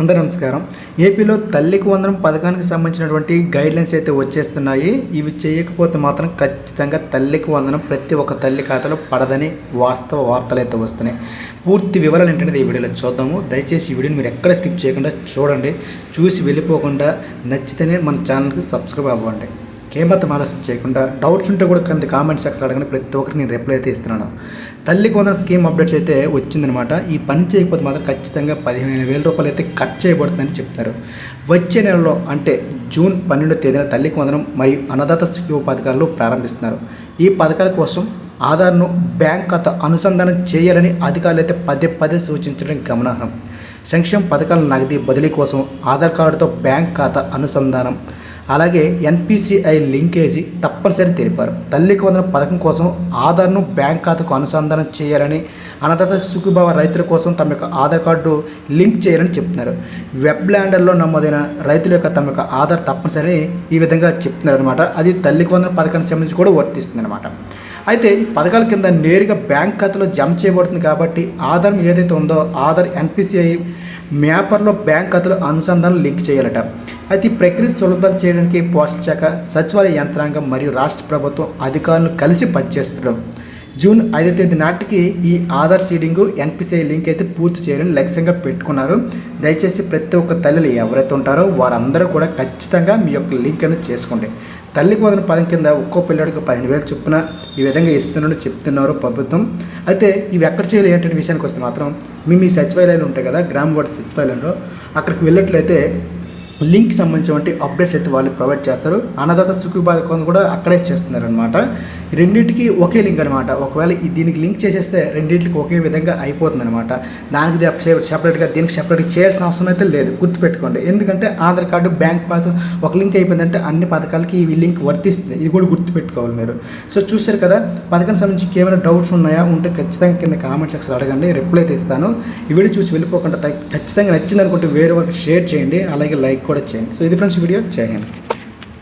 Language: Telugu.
అందరూ నమస్కారం. ఏపీలో తల్లికి వందనం పథకానికి సంబంధించినటువంటి గైడ్లైన్స్ అయితే వచ్చేస్తున్నాయి. ఇవి చేయకపోతే మాత్రం ఖచ్చితంగా తల్లికి వందనం ప్రతి ఒక్క తల్లి ఖాతాలో పడదని వాస్తవ వార్తలు అయితే వస్తున్నాయి. పూర్తి వివరాలు ఏంటనేది ఈ వీడియోలో చూద్దాము. దయచేసి ఈ వీడియోని మీరు ఎక్కడ స్కిప్ చేయకుండా చూడండి. చూసి వెళ్ళిపోకుండా నచ్చితేనే మన ఛానల్కి సబ్స్క్రైబ్ అవ్వండి. కేమతం ఆలస్యం చేయకుండా డౌట్స్ ఉంటే కూడా కొంత కామెంట్ సెక్షన్ అడగని ప్రతి ఒక్కరికి నేను రిప్లై అయితే ఇస్తున్నాను. తల్లికి వందన స్కీమ్ అప్డేట్స్ అయితే వచ్చిందనమాట ఈ పని చేయకపోతే మాత్రం ఖచ్చితంగా పదిహేను వేల రూపాయలు అయితే కట్ చేయబడుతుందని చెప్తున్నారు వచ్చే నెలలో అంటే జూన్ పన్నెండో తేదీన తల్లికి వందనం మరియు అన్నదాత స్కీమ్ పథకాలు ప్రారంభిస్తున్నారు. ఈ పథకాల కోసం ఆధార్ను బ్యాంక్ ఖాతా అనుసంధానం చేయాలని అధికారులు అయితే పదే పదే సూచించడం గమనార్హం. సంక్షేమ పథకాల నగదు బదిలీ కోసం ఆధార్ కార్డుతో బ్యాంక్ ఖాతా అనుసంధానం అలాగే ఎన్పిసిఐ లింకేజీ తప్పనిసరి తెలిపారు. తల్లికి వందన పథకం కోసం ఆధార్ను బ్యాంక్ ఖాతాకు అనుసంధానం చేయాలని అన్నదాత సుఖభావ రైతుల కోసం తమ యొక్క ఆధార్ కార్డు లింక్ చేయాలని చెప్తున్నారు. వెబ్ ల్యాండర్లో నమోదైన రైతుల యొక్క తమ యొక్క ఆధార్ తప్పనిసరి ఈ విధంగా చెప్తున్నారు అనమాట అది తల్లికి వందన పథకానికి సంబంధించి కూడా వర్తిస్తుంది అనమాట అయితే ఈ పథకాల కింద నేరుగా బ్యాంక్ ఖాతాలో జమ చేయబడుతుంది కాబట్టి ఆధార్ ఏదైతే ఉందో ఆధార్ ఎన్పిసిఐ మ్యాపర్లో బ్యాంక్ ఖాతాలో అనుసంధానం లింక్ చేయాలట. అయితే ఈ ప్రక్రియ సులభం చేయడానికి పోస్టల్ శాఖ సచివాలయ యంత్రాంగం మరియు రాష్ట్ర ప్రభుత్వం అధికారులు కలిసి పనిచేస్తున్నారు. జూన్ ఐదో తేదీ నాటికి ఈ ఆధార్ సీడింగ్ ఎన్పిసిఐ లింక్ అయితే పూర్తి చేయాలని లక్ష్యంగా పెట్టుకున్నారు. దయచేసి ప్రతి ఒక్క తల్లులు ఎవరైతే ఉంటారో వారందరూ కూడా ఖచ్చితంగా మీ యొక్క లింక్ అనేది చేసుకోండి. తల్లికి వదిన పదం కింద ఒక్కో పిల్లడికి పదిహేను వేలు చొప్పున ఈ విధంగా ఇస్తున్నట్టు చెప్తున్నారు ప్రభుత్వం. అయితే ఇవి ఎక్కడ చేయాలి ఏంటంటే విషయానికి వస్తే మాత్రం మీ మీ సచివాలయాలు ఉంటాయి కదా గ్రామ వార్డు సచివాలయంలో అక్కడికి వెళ్ళినట్లయితే లింక్ సంబంధించినటువంటి అప్డేట్స్ అయితే వాళ్ళు ప్రొవైడ్ చేస్తారు. అన్నదాత సుఖీ కూడా అక్కడే చేస్తున్నారు అనమాట రెండింటికి ఒకే లింక్ అనమాట ఒకవేళ దీనికి లింక్ చేసేస్తే రెండింటికి ఒకే విధంగా అయిపోతుంది అనమాట దానికి సెపరేట్గా దీనికి సెపరేట్గా చేయాల్సిన అవసరం అయితే లేదు. గుర్తుపెట్టుకోండి. ఎందుకంటే ఆధార్ కార్డు బ్యాంక్ పాత ఒక లింక్ అయిపోయిందంటే అన్ని పథకాలకి ఈ లింక్ వర్తిస్తుంది. ఇది కూడా గుర్తుపెట్టుకోవాలి మీరు. సో చూశారు కదా పథకానికి సంబంధించి ఏమైనా డౌట్స్ ఉన్నాయా ఉంటే ఖచ్చితంగా కింద కామెంట్ సెక్షన్ అడగండి. రిప్లై అయితే ఇస్తాను. ఈ వీడియో చూసి వెళ్ళిపోకుండా ఖచ్చితంగా నచ్చింది అనుకుంటే వేరే వాళ్ళకి షేర్ చేయండి. అలాగే లైక్ కూడా చేయండి. సో ఇది ఫ్రెండ్స్ వీడియో. చేయండి